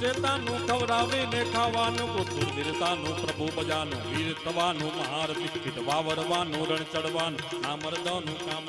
ચેતાનું ખવડાવીને ખાવાનું કુતુર વીરતાનું પ્રભુ બજાનું, વીર થવાનું મહાર પીઠ વાવરવાનું રણ ચડવાનું આ મરદાનું કામ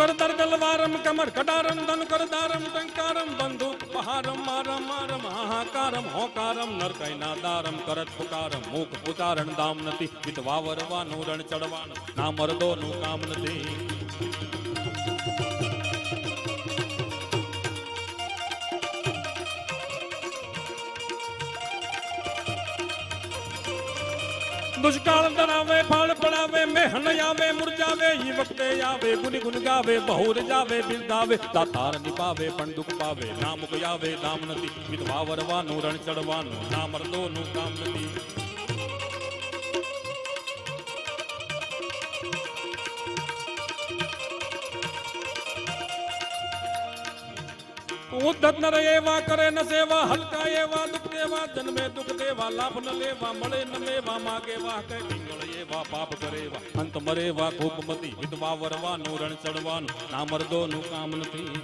કરદર ગલવારમ કમર કડારમ ધન કરદારમ ટંકારમ બંદૂક પહારમ મારમ મારમ હાહાકારમ હોકારમ નરકૈના દારમ કરત પુકારમ મુખ પુતારણ દામ નથી પિત વાવરવાનું રણ ચડવાનું ના મરદોનું કામ નથી દુષ્કાળ ધરાવે, ફળ પડાવે, મેહન આવે મુરજાવે ઈ વખતે આવે, ગુની ગુન ગાવે, બહુર જાવે બિરદાવે દાતાર નિભાવે, પણ દુઃખ પાવે નામ આવે નામ નથી, વિધવા વરવાનું, રણ ચડવાનું ના મર્દોનું કામ નથી. ઉદ્ધત નર એવા, કરે ન સેવા હલકા એવા દેવા જન્મે દુઃખ દેવા, લાભ ન લેવા, મળે ન મેવા માગે વાહ કઈ પિંગળ એવા પાપ કરેવા. અંત મરેવા ખૂબ મતી વિધવા, વરવાનું, રણ ચડવાનું, ના મર્દોનું કામ નથી.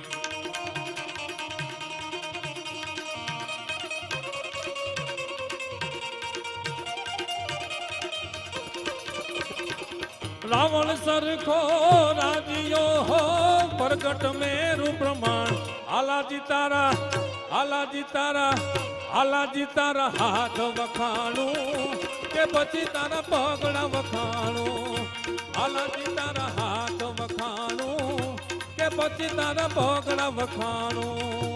રાવણ સરખો રાજીયો હો, પ્રગટ મેરુ પ્રમાણ. આલાજી તારા આલાજી તારા આલાજી તારા હાથ વખાણું, કે પછી તારા પગડા વખાણું? આલાજી તારા હાથ વખાણું, કે પછી તારા પગડા વખાણું?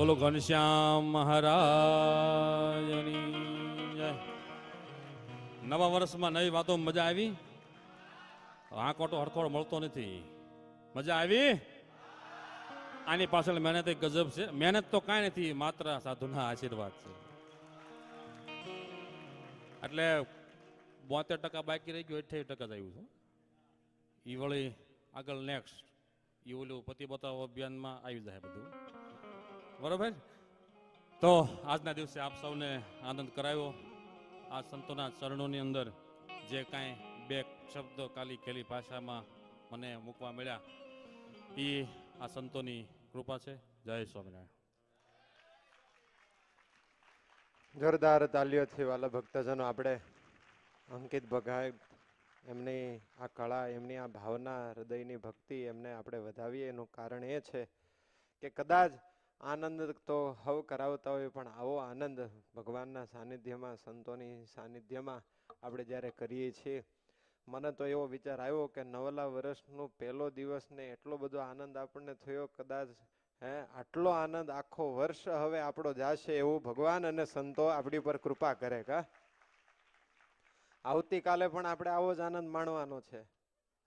બોલો ઘનશ્યામ મહારાજની નવા વર્ષમાં નવી વાતો મજા આવી? આંકોટો હરખોડ મળતો નથી. મજા આવી? આની પાછળ મહેનત એક ગજબ છે. મહેનત તો કાંઈ નથી, માત્ર સાધુના આશીર્વાદ છે. એટલે બોતેર ટકા બાકી રહી ગયું, અઠ્યાવીસ ટકા જ આવ્યું છે. એ વળી આગળ નેક્સ્ટ એ ઓલું પતિ બતાવો અભિયાનમાં આવી જાય બધું. બરોબર તો આજના દિવસે આપ સૌને આનંદ કરાવ્યો આ સંતોના ચરણોની અંદર જે કાંઈ બે શબ્દો કાલી કેલી ભાષામાં મને મૂકવા મળ્યા, એ આ સંતોની કૃપા છે. જય સ્વામિનારાયણ. જોરદાર તાલીઓથી વાલા ભક્તજનો. આપણે અંકિત ભગાય એમની આ કળા, એમની આ ભાવના, હૃદયની ભક્તિ એમને આપણે વધાવીએ. એનું કારણ એ છે કે કદાચ આનંદ તો હવ કરાવતા હોય, પણ આવો આનંદ ભગવાનના સાનિધ્યમાં, સંતોની સાનિધ્યમાં આપણે જ્યારે કરીએ છીએ, મને તો એવો વિચાર આવ્યો કે નવલા વર્ષનો પહેલો દિવસ ને એટલો બધો આનંદ આપણને થયો, કદાચ, હે, આટલો આનંદ આખો વર્ષ હવે આપણો જાશે એવું ભગવાન અને સંતો આપણી પર કૃપા કરે, કા? આવતીકાલે પણ આપણે આવો જ આનંદ માણવાનો છે.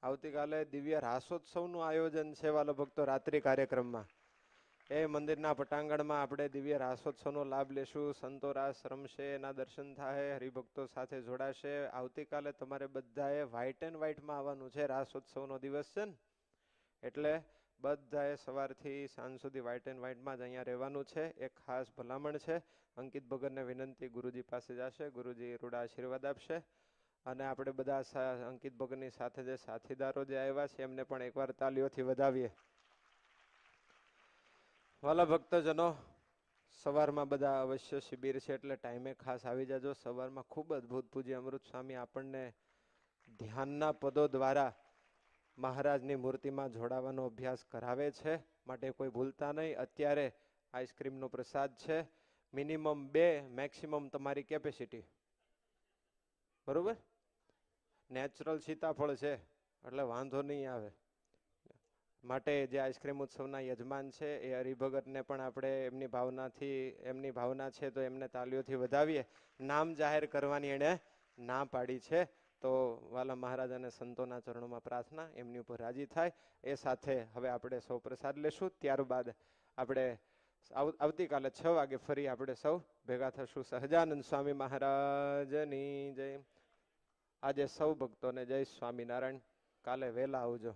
આવતીકાલે દિવ્ય રાસોત્સવનું આયોજન છે વાલો ભક્તો રાત્રિ કાર્યક્રમમાં. એ મંદિરના પટાંગણમાં આપણે દિવ્ય રાસોત્સવનો લાભ લેશું. સંતો રાસ રમશે, એના દર્શન થાય, હરિભક્તો સાથે જોડાશે. આવતીકાલે તમારે બધાએ વ્હાઇટ એન્ડ વ્હાઇટમાં આવવાનું છે રાસોત્સવનો દિવસ છે ને? એટલે બધાએ સવારથી સાંજ સુધી વ્હાઇટ એન્ડ વ્હાઇટમાં જ અહીંયા રહેવાનું છે. એક ખાસ ભલામણ છે. અંકિત ભગતને વિનંતી ગુરુજી પાસે જશે, ગુરુજી રૂડા આશીર્વાદ આપશે. અને આપણે બધા અંકિત ભગતની સાથે જે સાથીદારો જે આવ્યા છે, એમને પણ એકવાર તાલીઓથી વધાવીએ. વાલા ભક્તજનો, સવારમાં બધા અવશ્ય શિબિર છે એટલે ટાઈમે ખાસ આવી જાજો. સવારમાં ખૂબ અદ્ભુત પૂજ્ય અમૃત સ્વામી આપણને ધ્યાનના પદો દ્વારા મહારાજની મૂર્તિમાં જોડાવાનો અભ્યાસ કરાવે છે. માટે કોઈ ભૂલતા નહીં. અત્યારે આઈસ્ક્રીમનો પ્રસાદ છે. મિનિમમ બે, મેક્સિમમ તમારી કેપેસિટી બરાબર? નેચરલ સીતાફળ છે. એટલે વાંધો નહીં આવે. માટે જે આઈસ્ક્રીમ ઉત્સવના યજમાન છે એ હરિભગતને પણ આપણે એમની ભાવનાથી, એમની ભાવના છે તો એમને તાલીઓથી વધાવીએ. નામ જાહેર કરવાની એણે ના પાડી છે. તો વાલા મહારાજ અને સંતોના ચરણોમાં પ્રાર્થના એમની ઉપર રાજી થાય. એ સાથે હવે આપણે સૌ પ્રસાદ લેશું. ત્યારબાદ આપણે આવતીકાલે છ વાગે ફરી આપણે સૌ ભેગા થશું. સહજાનંદ સ્વામી મહારાજની જય. આજે સૌ ભક્તોને જય સ્વામિનારાયણ. કાલે વહેલા આવજો.